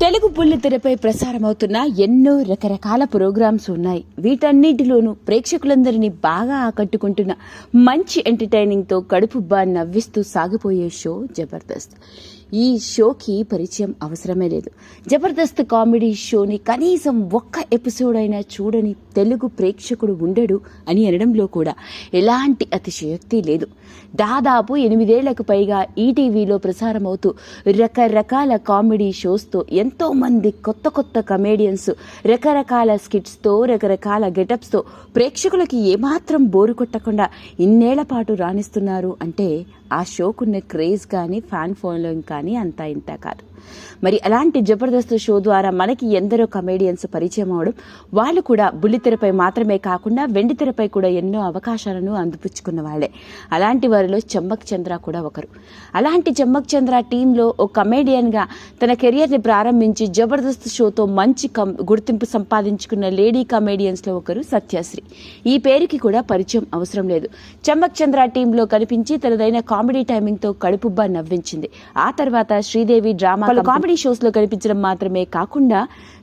తెలుగు బుల్లితెరపై ప్రసారమవుతున్న ఎన్నో రకరకాల ప్రోగ్రామ్స్ ఉన్నాయి. వీటన్నిటిలోనూ ప్రేక్షకులందరినీ బాగా ఆకట్టుకుంటున్న మంచి ఎంటర్టైనింగ్తో కడుపుబ్బా నవ్విస్తూ సాగిపోయే షో జబర్దస్త్. ఈ షోకి పరిచయం అవసరమే లేదు. జబర్దస్త్ కామెడీ షోని కనీసం ఒక్క ఎపిసోడ్ అయినా చూడని తెలుగు ప్రేక్షకుడు ఉండడు అని అనడంలో కూడా ఎలాంటి అతిశయోక్తి లేదు. దాదాపు ఎనిమిదేళ్ళకు పైగా ఈటీవీలో ప్రసారమవుతూ రకరకాల కామెడీ షోస్తో ఎంతోమంది కొత్త కొత్త కమేడియన్స్ రకరకాల స్కిట్స్తో రకరకాల గెటప్స్తో ప్రేక్షకులకి ఏమాత్రం బోరు కొట్టకుండా ఇన్నేళ్ళ పాటు రాణిస్తున్నారు అంటే ఆ షోకున్న క్రేజ్ కానీ ఫ్యాన్ ఫాలోయింగ్ కానీ అంతా ఇంత కాదు. మరి అలాంటి జబర్దస్త్ షో ద్వారా మనకి ఎందరో కమేడియన్స్ పరిచయం అవడం వాళ్ళు కూడా బుల్లితెరపై మాత్రమే కాకుండా వెండితెరపై కూడా ఎన్నో అవకాశాలను అందిపుచ్చుకున్న వాళ్ళే. అలాంటి వారిలో చెమ్మక్ చంద్ర కూడా ఒకరు. అలాంటి చెమ్మక్ చంద్ర టీంలో ఒక కమేడియన్గా తన కెరియర్ని ప్రారంభించి జబర్దస్త్ షోతో మంచి కం గుర్తింపు సంపాదించుకున్న లేడీ కమేడియన్స్లో ఒకరు సత్యశ్రీ. ఈ పేరుకి కూడా పరిచయం అవసరం లేదు. చెమ్మక్ చంద్ర టీంలో కనిపించి తనదైన కామెడీ టైమింగ్తో కడుపుబ్బా నవ్వించింది. ఆ తర్వాత శ్రీదేవి డ్రామా పలు కామెడీ షోస్లో కనిపించడం మాత్రమే కాకుండా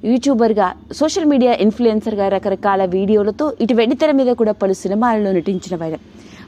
యూట్యూబర్గా సోషల్ మీడియా ఇన్ఫ్లుయెన్సర్గా రకరకాల వీడియోలతో ఇటు వెండితెర మీద కూడా పలు సినిమాలలో నటించిన వైరం.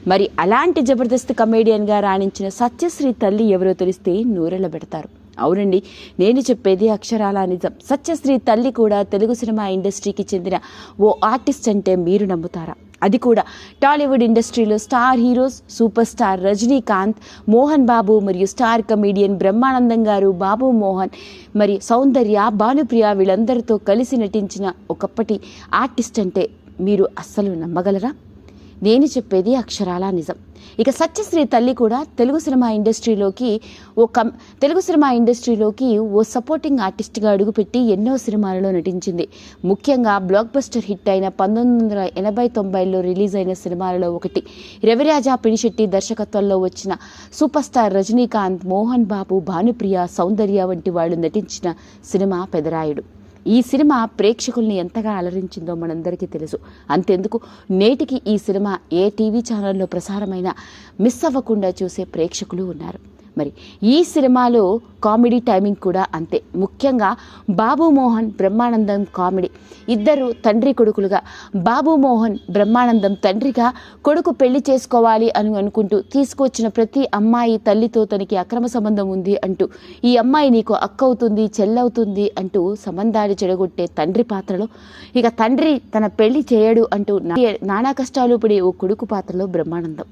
మరి అలాంటి జబర్దస్త్ కమేడియన్గా రాణించిన సత్యశ్రీ తల్లి ఎవరో తెలిస్తే నూరెళ్ళ పెడతారు. అవునండి నేను చెప్పేది అక్షరాల నిజం. సత్యశ్రీ తల్లి కూడా తెలుగు సినిమా ఇండస్ట్రీకి చెందిన ఓ ఆర్టిస్ట్ అంటే మీరు నమ్ముతారా? అది కూడా. టాలీవుడ్ ఇండస్ట్రీలో star heroes super star Rajinikanth Mohan Babu మరియు స్టార్ కమీడియన్ బ్రహ్మానందం గారు బాబు మోహన్ మరి సౌందర్య భానుప్రియ వీళ్ళందరితో కలిసి నటించిన ఒకప్పటి ఆర్టిస్ట్ అంటే మీరు అస్సలు నమ్మగలరా? నేను చెప్పేది అక్షరాల నిజం. ఇక సత్యశ్రీ తల్లి కూడా తెలుగు సినిమా ఇండస్ట్రీలోకి ఓ కం తెలుగు సినిమా ఇండస్ట్రీలోకి ఓ సపోర్టింగ్ ఆర్టిస్ట్గా అడుగుపెట్టి ఎన్నో సినిమాలలో నటించింది. ముఖ్యంగా బ్లాక్ బస్టర్ హిట్ అయిన పంతొమ్మిది వందల ఎనభై తొంభైలో రిలీజ్ అయిన సినిమాలలో ఒకటి. రవిరాజా పినిశెట్టి దర్శకత్వంలో వచ్చిన సూపర్ స్టార్ రజనీకాంత్ మోహన్ బాబు భానుప్రియ సౌందర్య వంటి వాళ్ళు నటించిన సినిమా పెదరాయుడు. ఈ సినిమా ప్రేక్షకుల్ని ఎంతగా అలరించిందో మనందరికీ తెలుసు. అంతెందుకు నేటికి ఈ సినిమా ఏ టీవీ ఛానల్లో ప్రసారమైనా మిస్ అవ్వకుండా చూసే ప్రేక్షకులు ఉన్నారు. మరి ఈ సినిమాలో కామెడీ టైమింగ్ కూడా అంతే. ముఖ్యంగా బాబు మోహన్ బ్రహ్మానందం కామెడీ. ఇద్దరు తండ్రి కొడుకులుగా బాబు మోహన్ బ్రహ్మానందం తండ్రిగా కొడుకు పెళ్ళి చేసుకోవాలి అని అనుకుంటూ తీసుకొచ్చిన ప్రతి అమ్మాయి తల్లితో తనకి అక్రమ సంబంధం ఉంది అంటూ ఈ అమ్మాయి నీకు అక్క అవుతుంది చెల్లవుతుంది అంటూ సంబంధాలు చెడగొట్టే తండ్రి పాత్రలో ఇక తండ్రి తన పెళ్ళి చేయడు అంటూ నానా కష్టాలు పడే ఓ కొడుకు పాత్రలో బ్రహ్మానందం.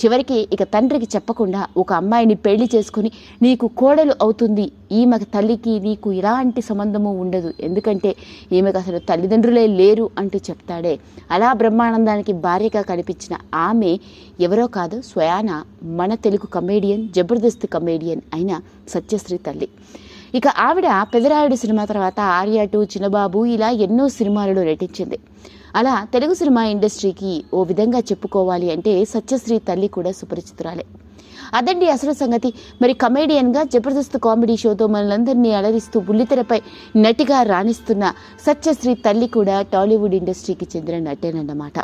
చివరికి ఇక తండ్రికి చెప్పకుండా ఒక అమ్మాయిని పెళ్ళి చేసుకుని నీకు కోడలు అవుతుంది ఈమెకు తల్లికి నీకు ఎలాంటి సంబంధము ఉండదు. ఎందుకంటే ఈమెకు అసలు తల్లిదండ్రులే లేరు అంటూ చెప్తాడే. అలా బ్రహ్మానందానికి భార్యగా కనిపించిన ఆమె ఎవరో కాదు స్వయాన మన తెలుగు కమేడియన్ జబర్దస్త్ కమేడియన్ అయిన సత్యశ్రీ తల్లి. ఇక ఆవిడ పెదరాయుడు సినిమా తర్వాత ఆర్య టూ చిన్నబాబు ఇలా ఎన్నో సినిమాలలో నటించింది. అలా తెలుగు సినిమా ఇండస్ట్రీకి ఓ విధంగా చెప్పుకోవాలి అంటే సత్యశ్రీ తల్లి కూడా సుపరిచితురాలే. అదండి అసలు సంగతి. మరి కమేడియన్గా జబర్దస్త్ కామెడీ షోతో మనలందరినీ అలరిస్తూ బుల్లితెరపై నటిగా రాణిస్తున్న సత్యశ్రీ తల్లి కూడా టాలీవుడ్ ఇండస్ట్రీకి చెందిన నటేనన్నమాట.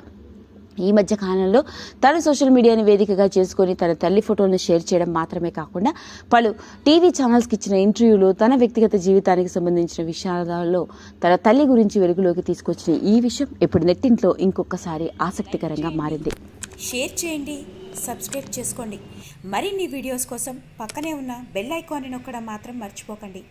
ఈ మధ్య కాలంలో తన సోషల్ మీడియాని వేదికగా చేసుకొని తన తల్లి ఫోటోలను షేర్ చేయడం మాత్రమే కాకుండా పలు టీవీ ఛానల్స్కి ఇచ్చిన ఇంటర్వ్యూలో తన వ్యక్తిగత జీవితానికి సంబంధించిన విషయాలలో తన తల్లి గురించి వెలుగులోకి తీసుకొచ్చిన ఈ విషయం ఇప్పుడు నెట్టింట్లో ఇంకొకసారి ఆసక్తికరంగా మారింది. షేర్ చేయండి సబ్స్క్రైబ్ చేసుకోండి. మరిన్ని వీడియోస్ కోసం పక్కనే ఉన్న బెల్ ఐకాన్ని నొక్కడం మాత్రం మర్చిపోకండి.